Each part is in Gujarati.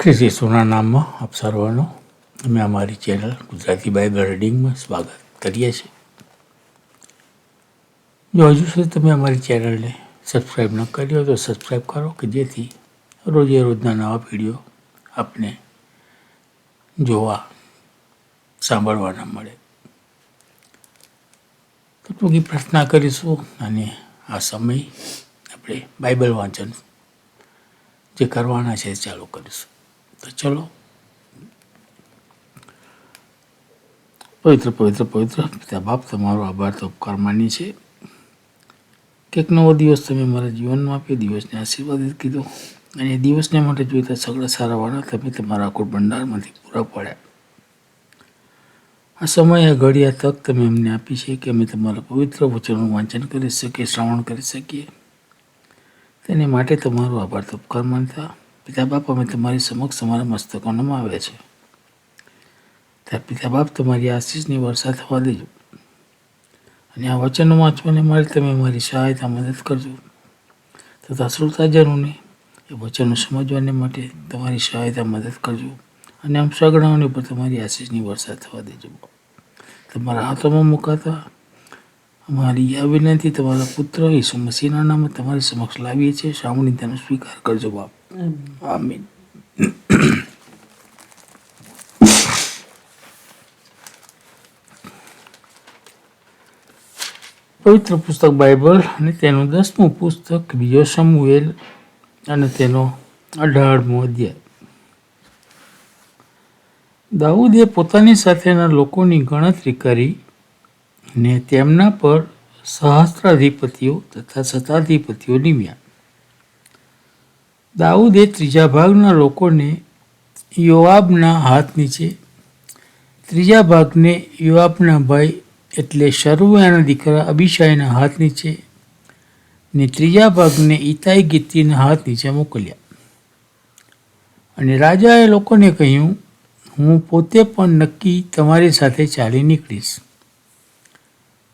ખ્રિસ્તી ઈસુના નામમાં આપ સર્વનો અમે અમારી ચેનલ ગુજરાતી બાઇબલ રીડિંગમાં સ્વાગત કરીએ છીએ. જો હજુ સુધી તમે અમારી ચેનલને સબસ્ક્રાઈબ ન કરી હોય તો સબસ્ક્રાઈબ કરો કે જેથી રોજે રોજના નવા વીડિયો આપને જોવા સાંભળવાના મળે. તો ટૂંકી પ્રાર્થના કરીશું અને આ સમય આપણે બાઇબલ વાંચન જે કરવાના છે ચાલુ કરીશું. ચલો પવિત્ર પવિત્ર પવિત્ર પિતા બાપ તમારો આભાર તો ઉપકાર માની છે। કે એક નવો દિવસ તમે મારા જીવનમાં આપ્યો દિવસને આશીર્વાદિત કીધો? અને દિવસને માટે જોઈતા સગળા સારા વાળા તમે તમારા અકુટ ભંડારમાંથી પૂરા પાડ્યા। આ સમય આ ઘડી આ તક તમે અમને આપી છે કે અમે તમારા પવિત્ર વચનનું વાંચન કરી શકીએ, શ્રવણ કરી શકીએ। તેને માટે તમારો આભાર તો ઉપકાર માનતા પિતા બાપ અમે તમારી સમક્ષ તમારા મસ્તકો નમાવ્યા છે. ત્યાં પિતા બાપ તમારી આશીષની વર્ષા થવા દેજો. અને આ વચનો વાંચવાને માટે તમે મારી સહાયતા મદદ કરજો. તથા શ્રોતાજનોને એ વચનો સમજવાને માટે તમારી સહાયતા મદદ કરજો. અને આમ સગડાઓને પર તમારી આશીષની વર્ષા થવા દેજો. તમારા હાથોમાં મુકાતા અમારી આ વિનંતી તમારા પુત્ર ઈસુ મસીહના નામે તમારી સમક્ષ લાવીએ છીએ. સામણી તેનો સ્વીકાર કરજો બાપ. આમીન પવિત્ર પુસ્તક બાઇબલ અને તેનું દસમું પુસ્તક બીજો સમુએલ અને તેનો અઢારમો અધ્યાય. દાઉદે પોતાની સાથેના લોકોની ગણતરી કરી ને તેમના પર સહસ્ત્રાધિપતિઓ તથા સત્તાધિપતિઓ નિમ્યા. દાઉદે ત્રીજા ભાગના લોકોને યોઆબના હાથ નીચે, ત્રીજા ભાગને યોઆબના ભાઈ એટલે શરૂયાના દીકરા અબિશાયના હાથ નીચે ને ત્રીજા ભાગને ઈતાઈ ગીતીના હાથ નીચે મોકલ્યા. અને રાજાએ લોકોને કહ્યું, હું પોતે પણ નક્કી તમારી સાથે ચાલી નીકળીશ.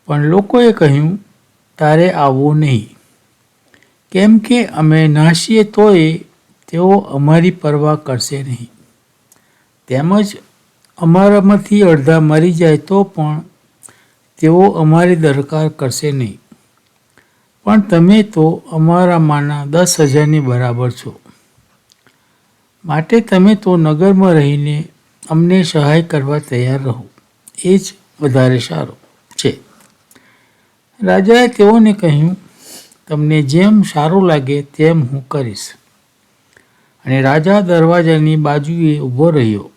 પણ લોકોએ કહ્યું, તારે આવવું નહીં. કેમ કે અમે નાસીએ તોય તેઓ અમારી પરવા કરશે નહીં. તેમજ અમારામાંથી અડધા મરી જાય તો પણ તેઓ અમારી દરકાર કરશે નહીં. પણ તમે તો અમારામાંના દસ હજારની બરાબર છો. માટે તમે તો નગરમાં રહીને અમને સહાય કરવા તૈયાર રહો. એ જ વધારે સારું છે. રાજાએ તેઓને કહ્યું તમને જેમ સારું લાગે તેમ હું કરીશ. અને રાજા દરવાજાની બાજુએ ઊભો રહ્યો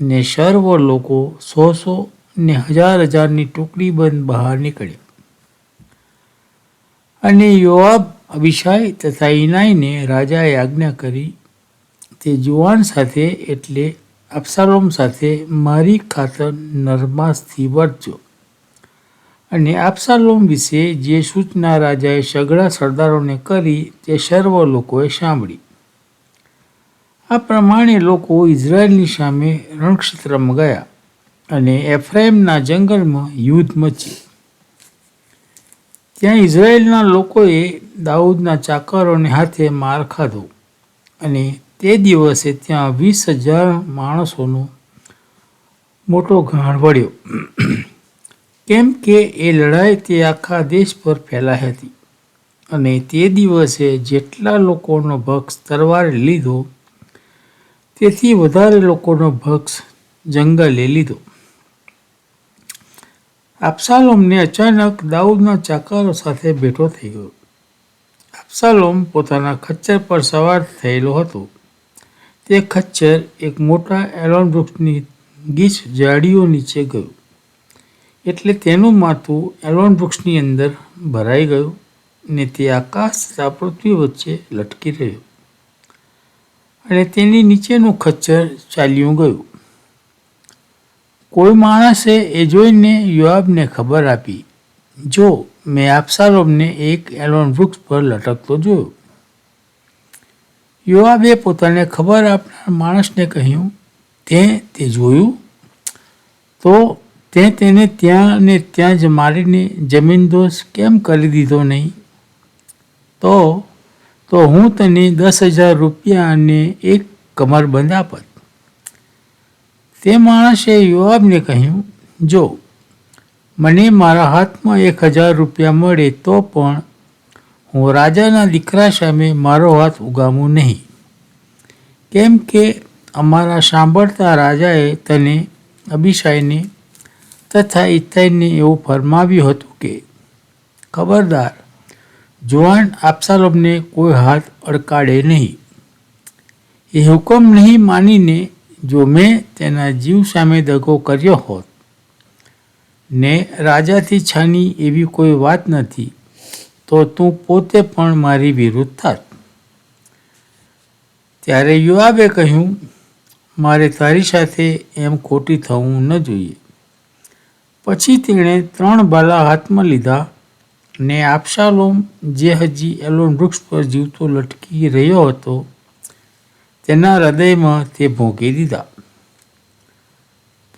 ને સર્વ લોકો સો સો ને હજાર હજારની ટુકડી બંધ બહાર નીકળ્યા અને યોઆબ, અભિષાય તથા ઇનાઈને રાજાએ આજ્ઞા કરી, તે જુવાન સાથે એટલે અપ્સારોમ સાથે મારી ખાતર નરમાસથી વર્તજો અને આપસાલોમ વિશે જે સૂચના રાજાએ સગળા સરદારોને કરી તે સર્વ લોકોએ સાંભળી. આ પ્રમાણે લોકો ઇઝરાયલની સામે રણક્ષેત્રમાં ગયા અને એફ્રાઇમના જંગલમાં યુદ્ધ મચ્યું. ત્યાં ઇઝરાયલના લોકોએ દાઉદના ચાકરોને હાથે માર ખાધો અને તે દિવસે ત્યાં વીસ હજાર માણસોનો મોટો ઘાણ વળ્યો. કેમ કે એ લડાઈ તે આખા દેશ પર ફેલાઈ હતી. અને તે દિવસે જેટલા લોકોનો ભક્ષ તરવારે લીધો, તેથી વધારે લોકોનો ભક્ષ જંગલે લીધો. આપસાલોમને અચાનક દાઉદના ચાકરો સાથે બેઠો થઈ ગયો. આપસાલોમ પોતાના ખચ્ચર પર સવાર થયેલો હતો. તે ખચ્ચર એક મોટા એલોન વૃક્ષની ગીચ જાડીઓ નીચે ગયું. એટલે તેનું માથું એલોન વૃક્ષની અંદર ભરાઈ ગયું ને તે આકાશ તથા પૃથ્વી વચ્ચે લટકી રહ્યું. અને તેની નીચેનું ખચ્ચર ચાલ્યું ગયું. કોઈ માણસે એ જોઈને યુવાબને ખબર આપી, જો, મેં આપસારોમને એક એલોન વૃક્ષ પર લટકતો જોયો. યુવાબે પોતાને ખબર આપનાર માણસને કહ્યું, તે તે જોયું? તો તે તેને ત્યાં ને ત્યાં જ મારીને જમીનદોષ કેમ કરી દીધો નહીં? તો તો હું તને દસ હજાર રૂપિયા અને એક કમરબંધ આપત તે માણસે યુવાબને કહ્યું, જો, મને મારા હાથમાં એક હજાર રૂપિયા મળે તો પણ હું રાજાના દીકરા સામે મારો હાથ ઉગામું નહીં. કેમ કે અમારા સાંભળતા રાજાએ તને અભિષાયને તથા ઇત્તાઈને એવું ફરમાવ્યું હતું કે, ખબરદાર, જુવાન આપસાલોમને કોઈ હાથ અડકાડે નહીં. એ હુકમ નહીં માનીને જો મેં તેના જીવ સામે દગો કર્યો હોત, ને રાજાથી છાની એવી કોઈ વાત નથી, તો તું પોતે પણ મારી વિરુદ્ધ થાત. ત્યારે યુવાબે કહ્યું, મારે તારી સાથે એમ ખોટી થવું ન જોઈએ. પછી તેણે ત્રણ બાલા હાથમાં લીધા ને આપશાલોમ જે હજી એલોન વૃક્ષ પર જીવતો લટકી રહ્યો હતો, તેના હૃદયમાં તે ભોંકી દીધા.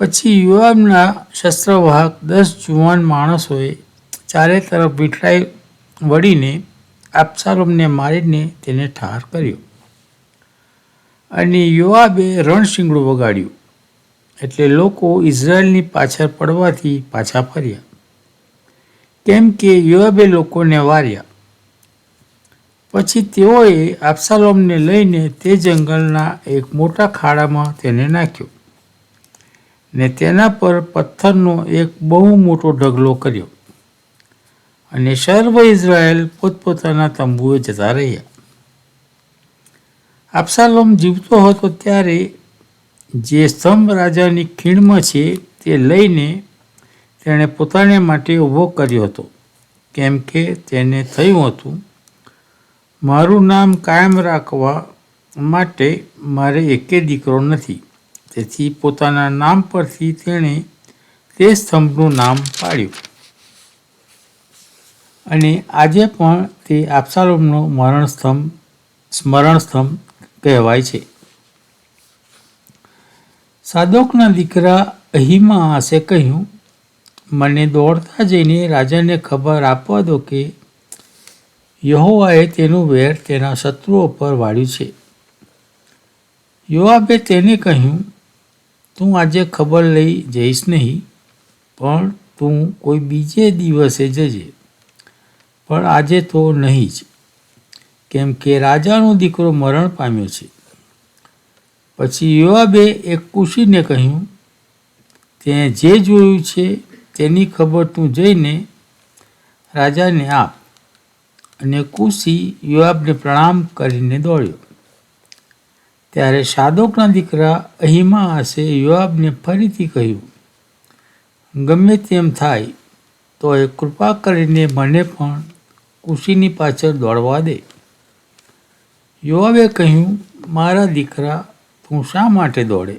પછી યુવાબના શસ્ત્રવાહક દસ જુવાન માણસોએ ચારે તરફ વીંટળાઈ વળીને આપસાલોમને મારીને તેને ઠાર કર્યો અને યુવાબે રણશીંગડું વગાડ્યું. એટલે લોકો ઇઝરાયલની પાછળ પડવાથી પાછા ફર્યા. કેમ કે યુવાબે લોકોને વાર્યા. પછી તેઓએ આપસાલોમને લઈને તે જંગલના એક મોટા ખાડામાં તેને નાખ્યો ને તેના પર પથ્થરનો એક બહુ મોટો ઢગલો કર્યો અને સર્વ ઇઝરાયલ પોતપોતાના તંબુએ જતા રહ્યા. આપસાલોમ જીવતો હતો ત્યારે જે સ્તંભ રાજાની ખીણમાં છે તે લઈને તેણે પોતાને માટે ઊભો કર્યો હતો. કેમ કે તેને થયું હતું, મારું નામ કાયમ રાખવા માટે મારે એકે દીકરો નથી. તેથી પોતાના નામ પરથી તેણે તે સ્તંભનું નામ પાડ્યું. અને આજે પણ તે આપસાલોમનો મરણ સ્તંભ સ્મરણ સ્તંભ કહેવાય છે. સાદોકના દીકરા અહીમાસે કહ્યું, મને દોડતા જઈને રાજાને ખબર આપવા દો કે યહોવાએ તેનું વેર તેના શત્રુઓ પર વાળ્યું છે. યોઆબે તેને કહ્યું, તું આજે ખબર લઈ જઈશ નહીં, પણ તું કોઈ બીજે દિવસે જજે, પણ આજે તો નહીં જ, કેમ કે રાજાનો દીકરો મરણ પામ્યો છે. પછી યુવાબે એક કુશીને કહ્યું તે જે જોયું છે તેની ખબર તું જઈને રાજાને આપ. અને કુશી યુવાબને પ્રણામ કરીને દોડ્યો. ત્યારે સાદોકના દીકરા અહીમાસે યુવાબને ફરીથી કહ્યું, ગમે તેમ થાય તો એ કૃપા કરીને મને પણ કુશીની પાછળ દોડવા દે. યુવાબે કહ્યું, મારા દીકરા તું શા માટે દોડે?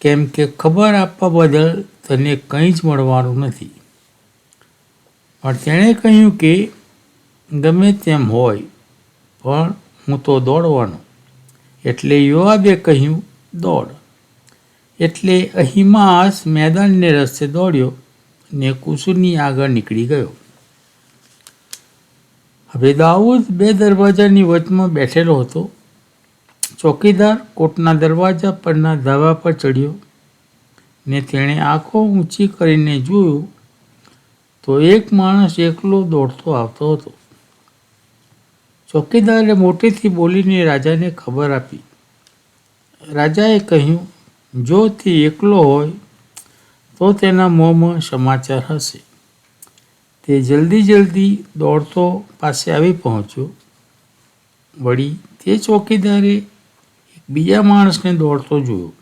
કેમ કે ખબર આપવા બદલ તને કંઈ જ મળવાનું નથી. પણ તેણે કહ્યું કે ગમે તેમ હોય, પણ હું તો દોડવાનો. એટલે યુવાબે કહ્યું, દોડ. એટલે અહિમાસ મેદાનને રસ્તે દોડ્યો ને કુસુરની આગળ નીકળી ગયો. હવે દાઉદ બે દરવાજાની વચમાં બેઠેલો હતો. ચોકીદાર કોટના દરવાજા પરના ધાબા પર ચડ્યો ને તેણે આંખો ઊંચી કરીને જોયું તો એક માણસ એકલો દોડતો આવતો હતો. ચોકીદારે મોટેથી બોલીને રાજાને ખબર આપી. રાજાએ કહ્યું, જો તે એકલો હોય તો તેના મોંમાં સમાચાર હશે. તે જલ્દી જલ્દી દોડતો પાસે આવી પહોંચ્યો. વળી તે ચોકીદારે બીજા માણસને દોડતો જોયો.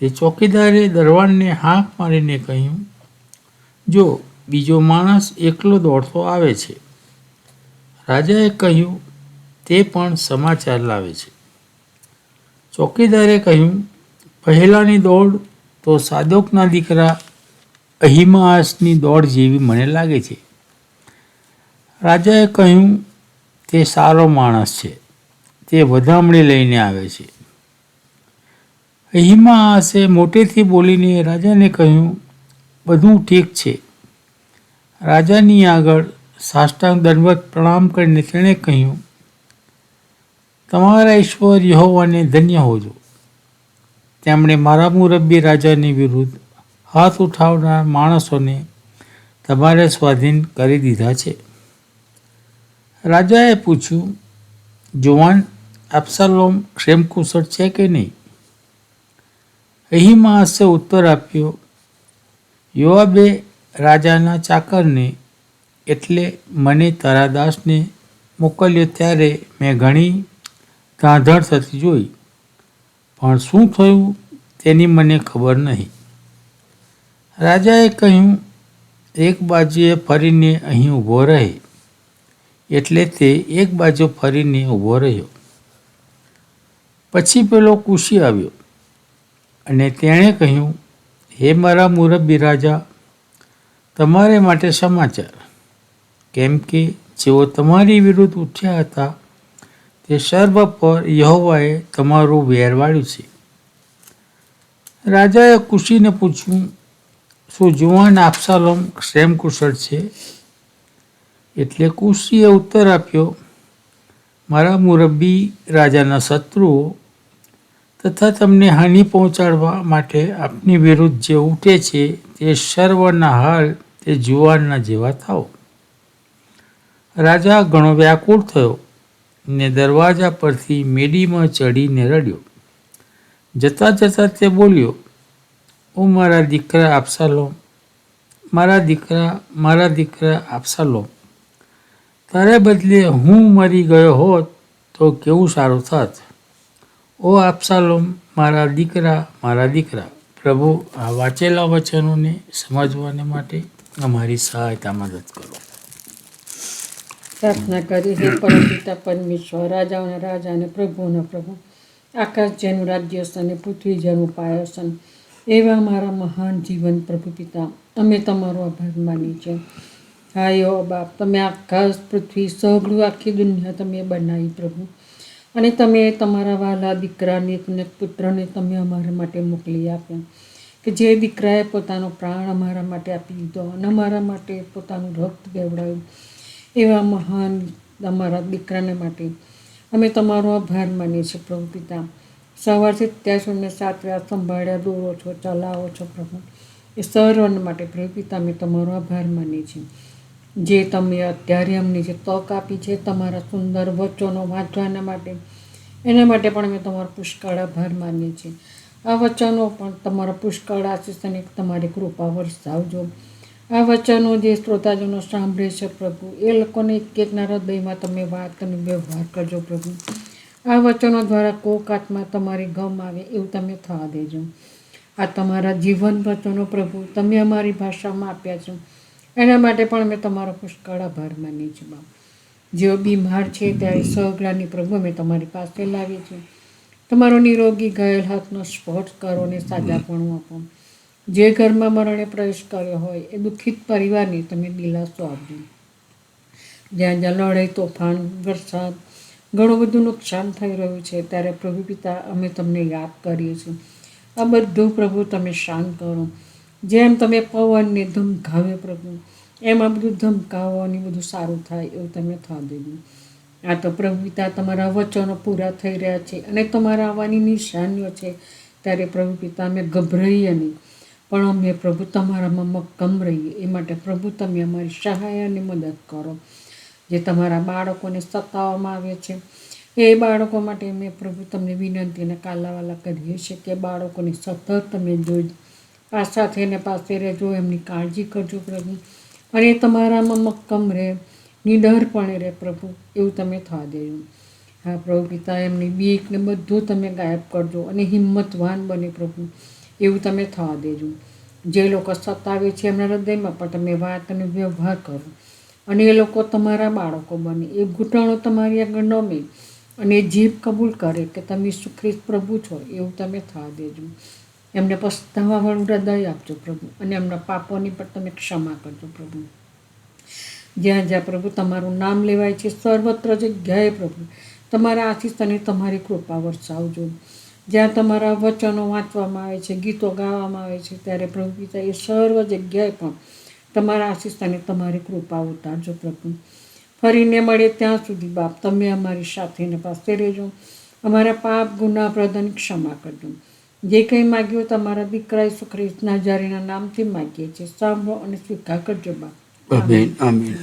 તે ચોકીદારે દરવાનને હાંક મારીને કહ્યું, જો બીજો માણસ એકલો દોડતો આવે છે. રાજાએ કહ્યું, તે પણ સમાચાર લાવે છે. ચોકીદારે કહ્યું, પહેલાંની દોડ તો સાદોકના દીકરા અહિમાસની દોડ જેવી મને લાગે છે. રાજાએ કહ્યું, તે સારો માણસ છે. તે વધામણી લઈને આવે છે. હિમાસે મોટેથી બોલીને રાજાને કહ્યું, બધું ઠીક છે. રાજાની આગળ સાષ્ટાંગ દંડવત પ્રણામ કરીને તેણે કહ્યું, તમારા ઈશ્વર યહોવાને ધન્ય હોજો. તેમણે મારા મુરબ્બી રાજાની વિરુદ્ધ હાથ ઉઠાવનાર માણસોને તમારે સ્વાધીન કરી દીધા છે. રાજાએ પૂછ્યું, જુવાન અબ્સાલોમ ક્ષેમકુશળ છે કે નહીં? અહીમાસે ઉત્તર આપ્યો, યોઆબે રાજાના ચાકરને એટલે મને તારા દાસને મોકલ્યો ત્યારે મેં ઘણી ધાંધળ થતી જોઈ. પણ શું થયું તેની મને ખબર નહીં. રાજાએ કહ્યું, એક બાજુએ ફરીને અહીં ઊભો રહે. એટલે તે એક બાજુ ફરીને ઊભો રહ્યો. પછી પેલો કુશી આવ્યો અને તેણે કહ્યું, હે મારા મુરબ્બી રાજા, તમારે માટે સમાચાર. કેમ કે જેઓ તમારી વિરુદ્ધ ઉઠ્યા હતા, તે સર્વ પર યહોવાએ તમારું વેર વાળ્યું છે. રાજાએ કુશીને પૂછ્યું, શું જુવાન આપસાલોમ ક્ષેમ છે? એટલે કુશીએ ઉત્તર આપ્યો મારા મુરબ્બી રાજાના શત્રુઓ તથા તમને હાનિ પહોંચાડવા માટે આપની વિરુદ્ધ જે ઉઠે છે તે સર્વના હાલ તે જુવાનના જેવા થાઓ. રાજા ઘણો વ્યાકુળ થયો ને દરવાજા પરથી મેડીમાં ચડીને રડ્યો. જતાં જતાં તે બોલ્યો, ઓ મારા દીકરા આપસાલો મારા દીકરા મારા દીકરા આપસાલોમ તારે બદલે હું મરી ગયો હોત તો કેવું સારું થાત? ઓ આપસાલોમ, મારા દીકરા મારા દીકરા, પ્રભુ, આ વાંચેલા વચનોને સમજવાને માટે અમારી સહાયતા મદદ કરો. પ્રાર્થના કરી હે પરમપિતા પરમેશ્વર, રાજાઓના રાજા અને પ્રભુના પ્રભુ, આકાશ જેનું રાજ્ય અને પૃથ્વી જેનું પાયસન એવા મારા મહાન જીવન પ્રભુ પિતા, અમે તમારો આભાર માની છે હા યો બાપ, તમે આકાશ પૃથ્વી સગળું આખી દુનિયા તમે બનાવી પ્રભુ. અને તમે તમારા વાલા દીકરાને, અને પુત્રને તમે અમારા માટે મોકલી આપ્યા. કે જે દીકરાએ પોતાનો પ્રાણ અમારા માટે આપી દીધો, અને અમારા માટે પોતાનું રક્ત ગેવડાયું એવા મહાન અમારા દીકરાને માટે. અમે તમારો આભાર માનીએ છીએ પ્રભુ પિતા. સવારથી ત્યાં સુધી સાત વ્યાસ સંભાળ્યા દોરો છો, ચલાવો છો પ્રભુ. એ સર્વને માટે પ્રભુ પિતા, અમે તમારો આભાર માનીએ છીએ. જે તમે અત્યારે અમને જે તક આપી છે તમારા સુંદર વચનો વાંચવાના માટે, એના માટે પણ અમે તમારો પુષ્કળ આભાર માનીએ છીએ. આ વચનો પણ તમારા પુષ્કળ આશીષ અને તમારી કૃપા વરસાવજો. આ વચનો જે શ્રોતાજનો સાંભળે છે પ્રભુ, એ લોકોને એક એકના હૃદયમાં તમે વાત અને વ્યવહાર કરજો પ્રભુ. આ વચનો દ્વારા કોક આત્મા તમારી ગમ આવે એવું તમે થવા દેજો. આ તમારા જીવન વચનો પ્રભુ, તમે અમારી ભાષામાં આપ્યા છો. એના માટે પણ મેં તમારો પુષ્કળ આભાર માની છે, બાપ. જેઓ બીમાર છે ત્યારે સગલાની પ્રભુ અમે તમારી પાસે લાવીએ છીએ. તમારો નિરોગી ગયેલ હાથનો સ્પર્શ કરો અને સાજાપણું આપો. જે ઘરમાં મરણે પ્રવેશ કર્યો હોય, એ દુઃખિત પરિવારને તમે દિલાસો આપજો. જ્યાં જ્યાં લડાઈ તોફાન, વરસાદ, ઘણું બધું નુકસાન થઈ રહ્યું છે, ત્યારે પ્રભુ પિતા, અમે તમને યાદ કરીએ છીએ. આ બધું પ્રભુ તમે શાંત કરો. જેમ તમે પવનને ધમકાવે પ્રભુ, એમ આ બધું ધમકાવવાની બધું સારું થાય એવું તમે થવા દેજો. આ તો પ્રભુ પિતા તમારા વચનો પૂરા થઈ રહ્યા છે અને તમારા આવવાની નિશાનીઓ છે. ત્યારે પ્રભુ પિતા, અમે ગભરાઈએ નહીં. પણ અમે પ્રભુ તમારામાં મક્કમ રહીએ. એ માટે પ્રભુ તમે અમારી સહાય અને મદદ કરો. જે તમારા બાળકોને સતાવવામાં આવે છે. એ બાળકો માટે અમે પ્રભુ તમને વિનંતી અને કાલાવાલા કરીએ છીએ કે બાળકોની સતત તમે જોઈ પાછા થઈને પાસે રહેજો, એમની કાળજી કરજો પ્રભુ. અને તમારામાં મક્કમ રહે નિડરપણે રહે પ્રભુ, એવું તમે થવા દેજો. હા, પ્રભુ પિતા, એમની બીકને બધું તમે ગાયબ કરજો અને હિંમતવાન બને પ્રભુ, એવું તમે થવા દેજો. જે લોકો સતાવે છે એમના હૃદયમાં, પણ તમે વાત અને વ્યવહાર કરો. અને એ લોકો તમારા બાળકો બને. એ ઘૂંટણો તમારી આગળ નમે અને એ જીભ કબૂલ કરે કે તમે સુખ્રિસ્ત પ્રભુ છો, એવું તમે થવા દેજો. એમને પસ્તાવાવાળું હૃદય આપજો પ્રભુ. અને એમના પાપોની પણ તમે ક્ષમા કરજો પ્રભુ. જ્યાં જ્યાં પ્રભુ તમારું નામ લેવાય છે, સર્વત્ર જગ્યાએ પ્રભુ. તમારા આશીષ અને તમારી કૃપા વરસાવજો. જ્યાં તમારા વચનો વાંચવામાં આવે છે, ગીતો ગાવામાં આવે છે, ત્યારે પ્રભુ પિતા એ સર્વ જગ્યાએ પણ તમારા આશીષ તમારી કૃપા ઉતારજો પ્રભુ. ફરીને મળે ત્યાં સુધી બાપ, તમે અમારી સાથે ને પાસે રહેજો. અમારા પાપ ગુના પ્રદાન ક્ષમા કરજો. જે કંઈ માગ્યું તમારા દીકરા ઈસુ ખ્રિસ્તના જારીના નામથી માગીએ છીએ. સાંભળો અને સ્વીકાર કરજો બાપ આમીન આમીન